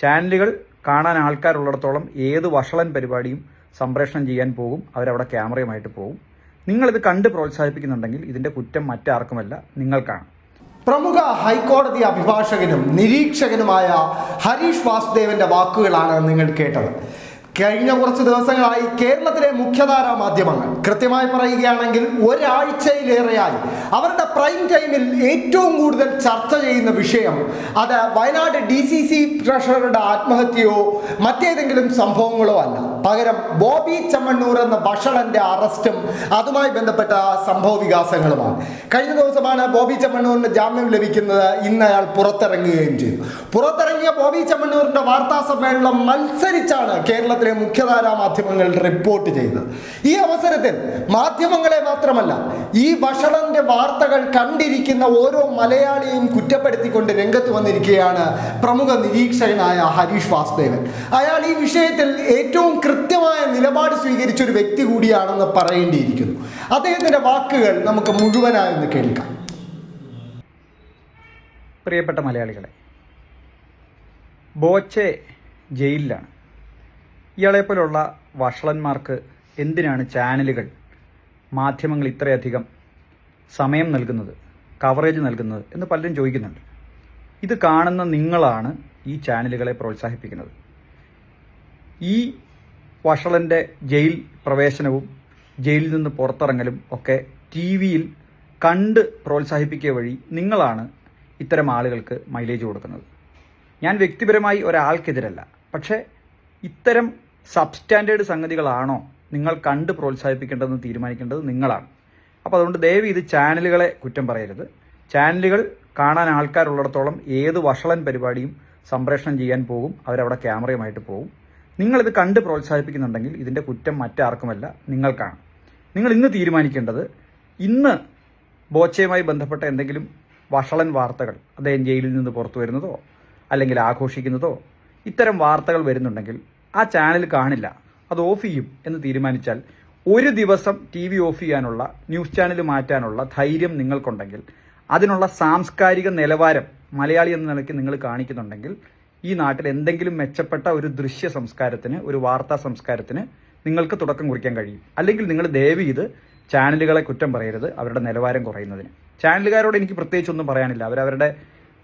ചാനലുകൾ കാണാൻ ആൾക്കാരുള്ളിടത്തോളം ഏത് വഷളൻ പരിപാടിയും സംപ്രേഷണം ചെയ്യാൻ പോകും. അവരവിടെ ക്യാമറയുമായിട്ട് പോകും. നിങ്ങളിത് കണ്ട് പ്രോത്സാഹിപ്പിക്കുന്നുണ്ടെങ്കിൽ ഇതിന്റെ കുറ്റം മറ്റാർക്കുമല്ല നിങ്ങൾക്കാണ്. പ്രമുഖ ഹൈക്കോടതി അഭിഭാഷകനും നിരീക്ഷകനുമായ ഹരീഷ് വാസുദേവന്റെ വാക്കുകളാണ് നിങ്ങൾ കേട്ടത്. കഴിഞ്ഞ കുറച്ച് ദിവസങ്ങളായി കേരളത്തിലെ മുഖ്യധാരാ മാധ്യമങ്ങൾ കൃത്യമായി പറയുകയാണെങ്കിൽ ഒരാഴ്ചയിലേറെയായി അവരുടെ പ്രൈം ടൈമിൽ ഏറ്റവും കൂടുതൽ ചർച്ച ചെയ്യുന്ന വിഷയം അത് വയനാട് ഡി സി സി ട്രഷറുടെ ആത്മഹത്യയോ മറ്റേതെങ്കിലും സംഭവങ്ങളോ അല്ല. പകരം ബോബി ചമ്മണ്ണൂർ എന്ന വഷളന്റെ അറസ്റ്റും അതുമായി ബന്ധപ്പെട്ട സംഭവ വികാസങ്ങളുമാണ്. കഴിഞ്ഞ ദിവസമാണ് ബോബി ചമ്മണ്ണൂരിന് ജാമ്യം ലഭിക്കുന്നത്. ഇന്ന് അയാൾ പുറത്തിറങ്ങുകയും ചെയ്തു. പുറത്തിറങ്ങിയ ബോബി ചമ്മണ്ണൂരിന്റെ വാർത്താ സമ്മേളനം മത്സരിച്ചാണ് കേരളത്തിലെ മുഖ്യധാരാ മാധ്യമങ്ങൾ റിപ്പോർട്ട് ചെയ്തത് ഈ അവസരത്തിൽ മാധ്യമങ്ങളെ മാത്രമല്ല ഈ ഭക്ഷണന്റെ വാർത്തകൾ കണ്ടിരിക്കുന്ന ഓരോ മലയാളിയെയും കുറ്റപ്പെടുത്തിക്കൊണ്ട് രംഗത്ത് വന്നിരിക്കുകയാണ് പ്രമുഖ നിരീക്ഷകനായ ഹരീഷ് വാസുദേവൻ. അയാൾ ഈ വിഷയത്തിൽ ഏറ്റവും കൃത്യമായ നിലപാട് സ്വീകരിച്ച ഒരു വ്യക്തി കൂടിയാണെന്ന് പറയേണ്ടിയിരിക്കുന്നു. അദ്ദേഹത്തിന്റെ വാക്കുകൾ നമുക്ക് മുഴുവനായെന്ന് കേൾക്കാം. പ്രിയപ്പെട്ട മലയാളികളെ ബോച്ചെ ജയിലിലാണ്. ഇയാളെപ്പോലുള്ള വഷളന്മാർക്ക് എന്തിനാണ് ചാനലുകൾ മാധ്യമങ്ങൾ ഇത്രയധികം സമയം നൽകുന്നത് കവറേജ് നൽകുന്നത് എന്ന് പലരും ചോദിക്കുന്നുണ്ട്. ഇത് കാണുന്ന നിങ്ങളാണ് ഈ ചാനലുകളെ പ്രോത്സാഹിപ്പിക്കുന്നത്. ഈ വഷളന്റെ ജയിൽ പ്രവേശനവും ജയിലിൽ നിന്ന് പുറത്തിറങ്ങലും ഒക്കെ ടി വിയിൽ കണ്ട് പ്രോത്സാഹിപ്പിക്കുക വഴി നിങ്ങളാണ് ഇത്തരം ആളുകൾക്ക് മൈലേജ് കൊടുക്കുന്നത്. ഞാൻ വ്യക്തിപരമായി ഒരാൾക്കെതിരല്ല പക്ഷേ ഇത്തരം സബ്സ്റ്റാൻഡേർഡ് സംഗതികളാണോ നിങ്ങൾ കണ്ട് പ്രോത്സാഹിപ്പിക്കേണ്ടതെന്ന് തീരുമാനിക്കേണ്ടത് നിങ്ങളാണ്. അപ്പോൾ അതുകൊണ്ട് ദയവ് ഇത് ചാനലുകളെ കുറ്റം പറയരുത്. ചാനലുകൾ കാണാൻ ആൾക്കാരുള്ളിടത്തോളം ഏത് വഷളൻ പരിപാടിയും സംപ്രേഷണം ചെയ്യാൻ പോകും. അവരവിടെ ക്യാമറയുമായിട്ട് പോകും. നിങ്ങളിത് കണ്ട് പ്രോത്സാഹിപ്പിക്കുന്നുണ്ടെങ്കിൽ ഇതിന്റെ കുറ്റം മറ്റാർക്കുമല്ല നിങ്ങൾക്കാണ്. നിങ്ങൾ ഇന്ന് തീരുമാനിക്കേണ്ടത് ഇന്ന് ബോച്ചയുമായി ബന്ധപ്പെട്ട എന്തെങ്കിലും വഷളൻ വാർത്തകൾ അദ്ദേഹം ജയിലിൽ നിന്ന് പുറത്തു വരുന്നതോ അല്ലെങ്കിൽ ആഘോഷിക്കുന്നതോ ഇത്തരം വാർത്തകൾ വരുന്നുണ്ടെങ്കിൽ ആ ചാനൽ കാണില്ല. അത് ഓഫ് ചെയ്യും എന്ന് തീരുമാനിച്ചാൽ ഒരു ദിവസം ടി വി ഓഫ് ചെയ്യാനുള്ള ന്യൂസ് ചാനൽ മാറ്റാനുള്ള ധൈര്യം നിങ്ങൾക്കുണ്ടെങ്കിൽ അതിനുള്ള സാംസ്കാരിക നിലവാരം മലയാളി എന്ന നിലയ്ക്ക് നിങ്ങൾ കാണിക്കുന്നുണ്ടെങ്കിൽ ഈ നാട്ടിൽ എന്തെങ്കിലും മെച്ചപ്പെട്ട ഒരു ദൃശ്യ സംസ്കാരത്തിന് ഒരു വാർത്താ സംസ്കാരത്തിന് നിങ്ങൾക്ക് തുടക്കം കുറിക്കാൻ കഴിയും. അല്ലെങ്കിൽ നിങ്ങൾ ദയവ് ചെയ്ത് ചാനലുകളെ കുറ്റം പറയരുത് അവരുടെ നിലവാരം കുറയുന്നതിന്. ചാനലുകാരോട് എനിക്ക് പ്രത്യേകിച്ചൊന്നും പറയാനില്ല. അവരവരുടെ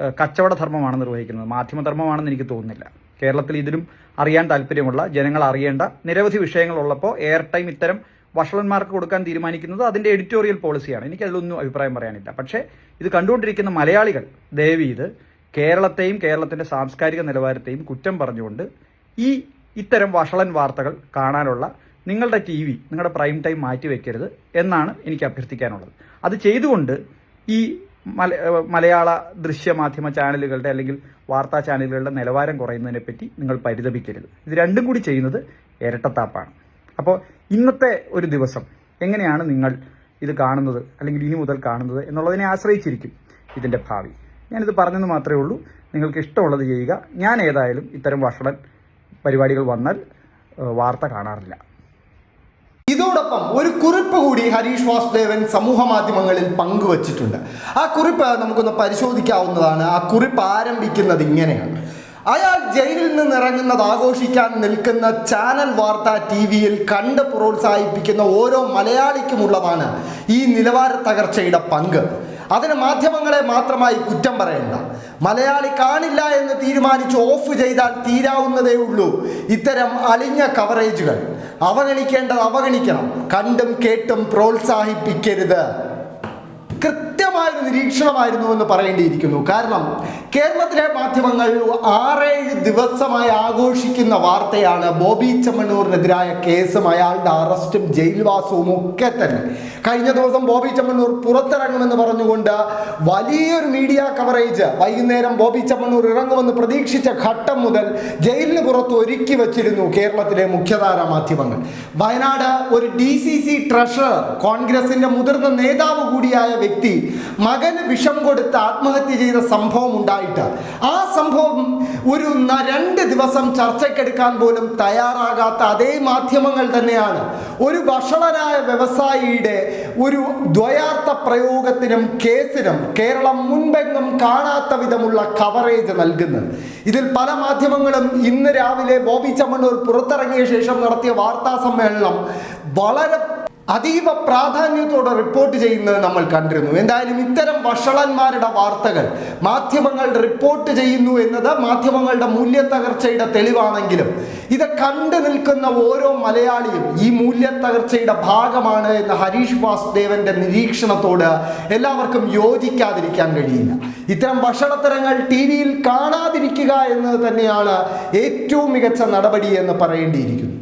ഏഹ്, കച്ചവട ധർമ്മമാണ് നിർവഹിക്കുന്നത്. മാധ്യമധർമ്മമാണെന്ന് എനിക്ക് തോന്നുന്നില്ല. കേരളത്തിൽ ഇതിലും അറിയാൻ താല്പര്യമുള്ള ജനങ്ങൾ അറിയേണ്ട നിരവധി വിഷയങ്ങളുള്ളപ്പോൾ എയർ ടൈം ഇത്തരം വഷളന്മാർക്ക് കൊടുക്കാൻ തീരുമാനിക്കുന്നത് അതിന്റെ എഡിറ്റോറിയൽ പോളിസിയാണ് എനിക്ക് അതിലൊന്നും അഭിപ്രായം പറയാനില്ല. പക്ഷേ ഇത് കണ്ടുകൊണ്ടിരിക്കുന്ന മലയാളികൾ ദയവ് ഇത് കേരളത്തെയും കേരളത്തിന്റെ സാംസ്കാരിക നിലവാരത്തെയും കുറ്റം പറഞ്ഞുകൊണ്ട് ഈ ഇത്തരം വഷളൻ വാർത്തകൾ കാണാനുള്ള നിങ്ങളുടെ ടി വി നിങ്ങളുടെ പ്രൈം ടൈം മാറ്റി വെക്കരുത് എന്നാണ് എനിക്ക് അഭ്യർത്ഥിക്കാനുള്ളത്. അത് ചെയ്തുകൊണ്ട് ഈ മല ദൃശ്യ മലയാള ദൃശ്യമാധ്യമ ചാനലുകളുടെ അല്ലെങ്കിൽ വാർത്താ ചാനലുകളുടെ നിലവാരം കുറയുന്നതിനെ പറ്റി നിങ്ങൾ പരിതപിക്കരുത്. ഇത് രണ്ടും കൂടി ചെയ്യുന്നത് ഇരട്ടത്താപ്പാണ്. അപ്പോൾ ഇന്നത്തെ ഒരു ദിവസം എങ്ങനെയാണ് നിങ്ങൾ ഇത് കാണുന്നത് അല്ലെങ്കിൽ ഇനി മുതൽ കാണുന്നത് എന്നുള്ളതിനെ ആശ്രയിച്ചിരിക്കും ഇതിന്റെ ഭാവി. ഞാനിത് പറഞ്ഞെന്ന് മാത്രമേ ഉള്ളൂ. നിങ്ങൾക്ക് ഇഷ്ടമുള്ളത് ചെയ്യുക. ഞാൻ ഏതായാലും ഇത്തരം വഷളൻ പരിപാടികൾ വന്നാൽ വാർത്ത കാണാറില്ല. ഇതോടൊപ്പം ഒരു കുറിപ്പ് കൂടി ഹരീഷ് വാസുദേവൻ സമൂഹ മാധ്യമങ്ങളിൽ പങ്കുവച്ചിട്ടുണ്ട്. ആ കുറിപ്പ് നമുക്കൊന്ന് പരിശോധിക്കാവുന്നതാണ്. ആ കുറിപ്പ് ആരംഭിക്കുന്നത് ഇങ്ങനെയാണ്. അയാൾ ജയിലിൽ നിന്ന് ഇറങ്ങുന്നത് ആഘോഷിക്കാൻ നിൽക്കുന്ന ചാനൽ വാർത്ത ടി വിയിൽ കണ്ട് പ്രോത്സാഹിപ്പിക്കുന്ന ഓരോ മലയാളിക്കുമുള്ളതാണ് ഈ നിലവാര തകർച്ചയുടെ പങ്ക്. അതിന് മാധ്യമങ്ങളെ മാത്രമായി കുറ്റം പറയണ്ട. മലയാളി കാണില്ല എന്ന് തീരുമാനിച്ച് ഓഫ് ചെയ്താൽ തീരാവുന്നതേ ഉള്ളൂ. ഇത്തരം അലിഞ്ഞ കവറേജുകൾ അവഗണിക്കേണ്ടത് അവഗണിക്കണം. കണ്ടും കേട്ടും പ്രോത്സാഹിപ്പിക്കരുത്. കൃത്യമായൊരു നിരീക്ഷണമായിരുന്നു എന്ന് പറയേണ്ടിയിരിക്കുന്നു. കാരണം കേരളത്തിലെ മാധ്യമങ്ങൾ ആറേഴ് ദിവസമായി ആഘോഷിക്കുന്ന വാർത്തയാണ് ബോബി ചെമ്മണ്ണൂറിനെതിരായ കേസും അയാളുടെ അറസ്റ്റും ജയിൽവാസവും ഒക്കെ തന്നെ. കഴിഞ്ഞ ദിവസം ബോബി ചെമ്മണ്ണൂർ പുറത്തിറങ്ങുമെന്ന് പറഞ്ഞുകൊണ്ട് വലിയൊരു മീഡിയ കവറേജ് വൈകുന്നേരം ബോബി ചെമ്മണ്ണൂർ ഇറങ്ങുമെന്ന് പ്രതീക്ഷിച്ച ഘട്ടം മുതൽ ജയിലിന് പുറത്ത് ഒരുക്കി വച്ചിരുന്നു കേരളത്തിലെ മുഖ്യധാര മാധ്യമങ്ങൾ. വയനാട് ഒരു ഡി സി സി ട്രഷറർ കോൺഗ്രസിന്റെ മുതിർന്ന നേതാവ് കൂടിയായ വ്യക്തി മകന് വിഷം കൊടുത്ത് ആത്മഹത്യ ചെയ്ത സംഭവം ഉണ്ടായി. ഉണ്ടായിട്ട്. ആ സംഭവം ഒരു രണ്ട് ദിവസം ചർച്ചയ്ക്കെടുക്കാൻ പോലും തയ്യാറാകാത്ത അതേ മാധ്യമങ്ങൾ തന്നെയാണ്. ഒരു വഷളനായ വ്യവസായിയുടെ ഒരു ദ്വയാർത്ഥ പ്രയോഗത്തിനും കേസിനും കേരളം മുൻപെങ്ങും കാണാത്ത വിധമുള്ള കവറേജ് നൽകുന്നു ഇതിൽ പല മാധ്യമങ്ങളും ഇന്ന് രാവിലെ ബോബി ചമ്മണ്ണൂർ പുറത്തിറങ്ങിയ ശേഷം നടത്തിയ വാർത്താ സമ്മേളനം വളരെ അതീവ പ്രാധാന്യത്തോടെ റിപ്പോർട്ട് ചെയ്യുന്നത് നമ്മൾ കണ്ടിരുന്നു. എന്തായാലും ഇത്തരം വഷളന്മാരുടെ വാർത്തകൾ മാധ്യമങ്ങൾ റിപ്പോർട്ട് ചെയ്യുന്നു എന്നത് മാധ്യമങ്ങളുടെ മൂല്യത്തകർച്ചയുടെ തെളിവാണെങ്കിലും ഇത് കണ്ടു നിൽക്കുന്ന ഓരോ മലയാളിയും ഈ മൂല്യത്തകർച്ചയുടെ ഭാഗമാണ് എന്ന ഹരീഷ് വാസുദേവന്റെ നിരീക്ഷണത്തോട് എല്ലാവർക്കും യോജിക്കാതിരിക്കാൻ കഴിയില്ല. ഇത്തരം വഷളത്തരങ്ങൾ ടി വിയിൽ കാണാതിരിക്കുക എന്നത് തന്നെയാണ് ഏറ്റവും മികച്ച നടപടി എന്ന് പറയേണ്ടിയിരിക്കുന്നു.